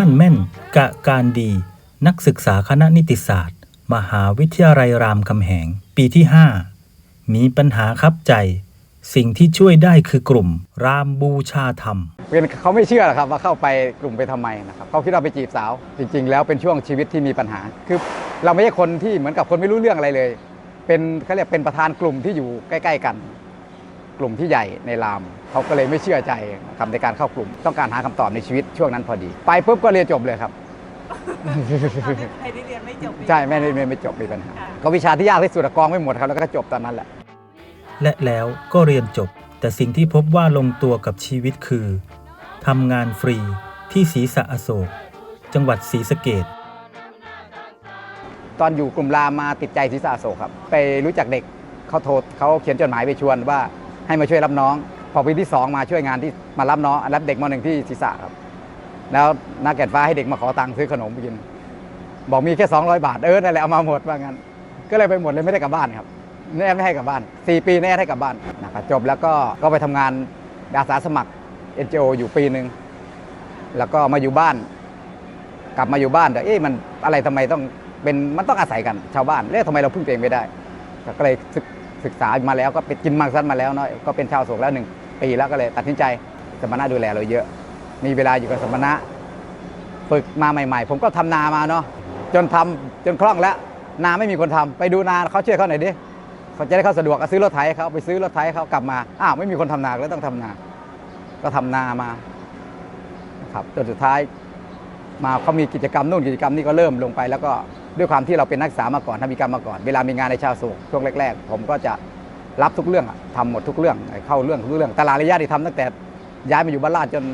ั่นแม่น กะการดี นักศึกษาคณะนิติศาสตร์ มหาวิทยาลัยรามคำแหง ปีที่ 5 มีปัญหาคับใจ สิ่งที่ช่วยได้คือกลุ่ม รามบูชาธรรม เป็นเขาไม่เชื่อหรอกครับว่าเข้าไปกลุ่มไปทำไมนะครับเขาคิดว่าไปจีบสาว จริง ๆ แล้วเป็นช่วงชีวิตที่มีปัญหา คือเราไม่ใช่คนที่เหมือนกับคนไม่รู้เรื่องอะไรเลย เป็นเขาเรียกเป็นประธานกลุ่มที่อยู่ใกล้ ๆ กัน กลุ่มที่ใหญ่ในรามเขาก็เลยไม่เชื่อใจครับในการเข้ากลุ่ม ต้องการหาคำตอบในชีวิตช่วงนั้นพอดี ไปปุ๊บก็เรียนจบเลยครับใครที่เรียนไม่จบใช่ไม่ได้ไม่ไม่จบมีปัญหาก็วิชาที่ยากที่สุดอะกองไม่หมดครับแล้วก็จบตอนนั้นแหละ และแล้วก็เรียนจบ แต่สิ่งที่พบว่าลงตัวกับชีวิตคือทำงานฟรีที่ศรีสะอโศก จังหวัดศรีสะเกดตอนอยู่กลุ่มรามมาติดใจศีรษะอโศกครับ ไปรู้จักเด็กเขาโทรเขาเขียนจดหมายไปชวนว่า ให้มาช่วยรับน้อง พอปีที่ 2 มาช่วยงานที่มารับน้องรับเด็กมหนึ่งที่ศีรษะครับ แล้วนักแก่ฟ้าให้เด็กมาขอตังค์ซื้อขนมไปกิน บอกมีแค่ 200 บาทเออนั่นแหละเอามาหมดว่างั้น ก็เลยไปหมดเลยไม่ได้กลับบ้านครับแน่ไม่ให้กลับบ้าน 4 ปีแน่ให้กลับบ้านนะครับจบแล้วก็ก็ไปทำงานอาสาสมัคร NGO อยู่ปีหนึ่งแล้วก็มาอยู่บ้าน กลับมาอยู่บ้านแต่เอ๊ะมันอะไรทำไมต้องเป็นมันต้องอาศัยกันชาวบ้านแล้วทำไมเราพึ่งตัวเองไม่ได้ ก็เลย ศึกษามาแล้วก็ไปกินมังสันมาแล้วเนาะก็เป็นชาวโศกแล้วหนึ่งปีแล้วก็เลยตัดสินใจสมณะดูแลเราเยอะ มีเวลาอยู่กับสมณะฝึกมาใหม่ ๆ ผมก็ทำนามาเนาะจนทำจนคล่องแล้ว นาไม่มีคนทำไปดูนาเขาช่วยเขาหน่อยดิเขาจะได้เข้าสะดวกก็ซื้อรถไถเขาไปซื้อรถไถเขากลับมาอ้าวไม่มีคนทำนาแล้วต้องทำนา ก็ทำนามาครับจนสุดท้ายมาเขามีกิจกรรมนู่นกิจกรรมนี่ก็เริ่มลงไปแล้วก็ ด้วยความที่เราเป็นนักศึกษามาก่อนทำกิจกรรมมาก่อน เวลามีงานในชาวโศกช่วงแรก ๆ ผมก็จะรับทุกเรื่องอะทำหมดทุกเรื่อง เข้าเรื่องทุกเรื่อง ตลาดระยะที่ทำตั้งแต่ย้ายมาอยู่บ้านลาดจน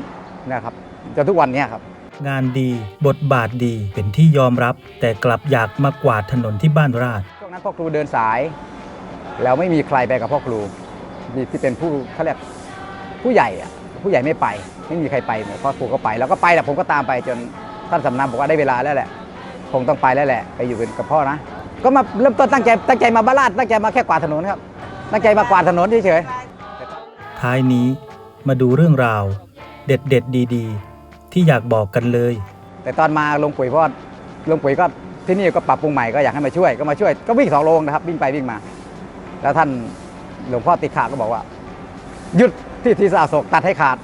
เนะครับจนทุกวันเนี้ยครับ งานดีบทบาทดีเป็นที่ยอมรับ แต่กลับอยากมากวาดถนนที่บ้านราชช่วงนั้นพ่อครูเดินสาย แล้วไม่มีใครไปกับพ่อครูมีที่เป็นผู้เขาเรียกผู้ใหญ่อะผู้ใหญ่ไม่ไป ไม่มีใครไปเนี่ยพ่อครูก็ไป แล้วก็ไปแต่ผมก็ตามไปจนท่านสำนักบอกว่าได้เวลาแล้วแหละ คงต้องไปแล้วแหละ ไปอยู่กับพ่อนะ ก็มาเริ่มต้นตั้งใจตั้งใจมาบ้านลาดตั้งใจมาแค่กวาดถนนครับ ตั้งใจมากวาดถนนเฉยท้ายนี้มาดูเรื่องราว เด็ดเด็ดๆดีๆ ที่อยากบอกกันเลยๆแต่ตอนมาลงปุ๋ยเพราะว่าลงปุ๋ยก็ที่นี่ก็ปรับปรุงใหม่ก็อยากให้มาช่วยก็มาช่วยก็วิ่งสองโลงนะครับวิ่งไปวิ่งมา แล้วท่านหลวงพ่อติขาก็บอกว่าหยุดที่ทีสาโศกตัดให้ขาด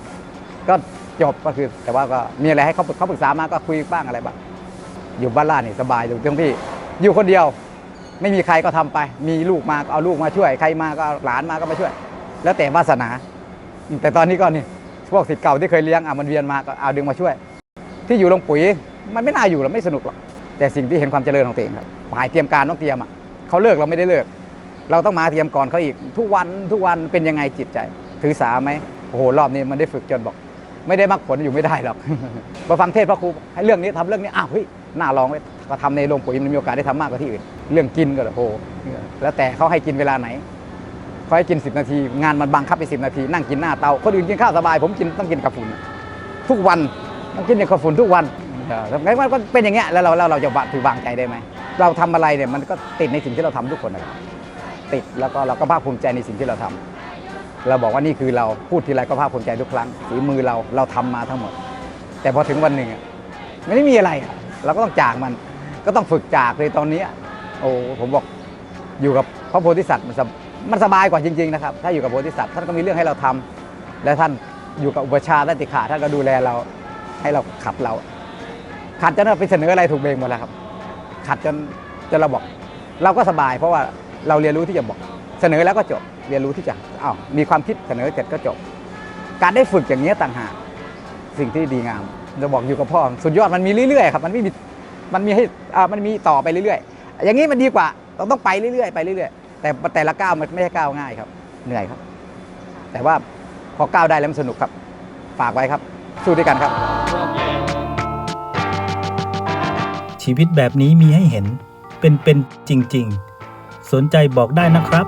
ก็จบก็คือแต่ว่าก็มีอะไรให้เขาเขาปรึกษามาก็คุยบ้างอะไรบ้าง อยู่บ้านล่าดนี่สบายอยู่ตรงที่อยู่คนเดียว ไม่มีใครก็ทำไป มีลูกมาก็เอาลูกมาช่วย ใครมาก็หลานมาก็มาช่วย แล้วแต่วาสนา แต่ตอนนี้ก็นี่พวกสิทธิ์เก่าที่เคยเลี้ยงอะมันเวียนมาก็เอาดึงมาช่วย ที่อยู่ลงปุ๋ยมันไม่น่าอยู่หรอกไม่สนุกหรอกแต่สิ่งที่เห็นความเจริญของตัวเองครับฝ่ายเตรียมการต้องเตรียมอะเขาเลิกเราไม่ได้เลิก เราต้องมาเตรียมก่อนเขาอีก ทุกวันทุกวันเป็นยังไงจิตใจ ถือสาไหมโอ้โหรอบนี้มันได้ฝึกจนบอก ไม่ได้มรรคผลอยู่ไม่ได้หรอกมาฟังเทศพระครูให้เรื่องนี้ทำเรื่องนี้อ้าวเฮ้ย หน่าลองไว้ก็ทำในโรงปุ๋ยมันมีโอกาสได้ทำมากกว่าที่อื่น เรื่องกินก็โอ้โหแล้วแต่เขาให้กินเวลาไหนเขาให้กิน 10 นาที งานมันบังคับไป 10 นาที นั่งกินหน้าเตาคนอื่นกินข้าวสบาย ผมกินต้องกินกับฝุ่นทุกวันต้องกินกับฝุ่นทุกวันเออแล้วมันก็เป็นอย่างเงี้ยแล้วเราเราจะถือวางใจได้ไหมเราทำอะไรเนี่ยมันก็ติดในสิ่งที่เราทำทุกคนนะครับติดแล้วก็เราก็ภาคภูมิใจในสิ่งที่เราทำเราบอกว่านี่คือเราพูดทีไรก็ภาคภูมิใจทุกครั้งฝีมือเราเราทำมาทั้งหมด แต่พอถึงวันหนึ่งอะมันไม่มีอะไรอะ เราก็ต้องจากมัน ก็ต้องฝึกจากเลยตอนนี้โอ้ผมบอกอยู่กับพระโพธิสัตว์มันสบมันสบายกว่าจริง ๆ นะครับ ถ้าอยู่กับโพธิสัตว์ท่านก็มีเรื่องให้เราทำและท่านอยู่กับอุปชาย์ท่านติขาท่านก็ดูแลเราให้เราขัดเรา ขัดจนเราไปเสนออะไรถูกเบงหมดแล้วครับ ขัดจนจนเราบอก เราก็สบาย เพราะว่าเราเรียนรู้ที่จะบอก เสนอแล้วก็จบ เรียนรู้ที่จะอ้าวมีความคิดเสนอเสร็จก็จบ การได้ฝึกอย่างนี้ต่างหาก สิ่งที่ดีงามจะบอกอยู่กับพ่อสุดยอดมันมีเรื่อยๆครับมันไม่มีมันมีให้อ่ามันมีต่อไปเรื่อยๆ อย่างนี้มันดีกว่าเราต้องไปเรื่อยๆไปเรื่อยๆ แต่แต่ละก้าวมันไม่ใช่ก้าวง่ายครับ เหนื่อยครับ แต่ว่าพอก้าวได้แล้วมันสนุกครับ ฝากไว้ครับ สู้ด้วยกันครับ ชีวิตแบบนี้มีให้เห็นเป็นๆจริง ๆ สนใจบอกได้นะครับ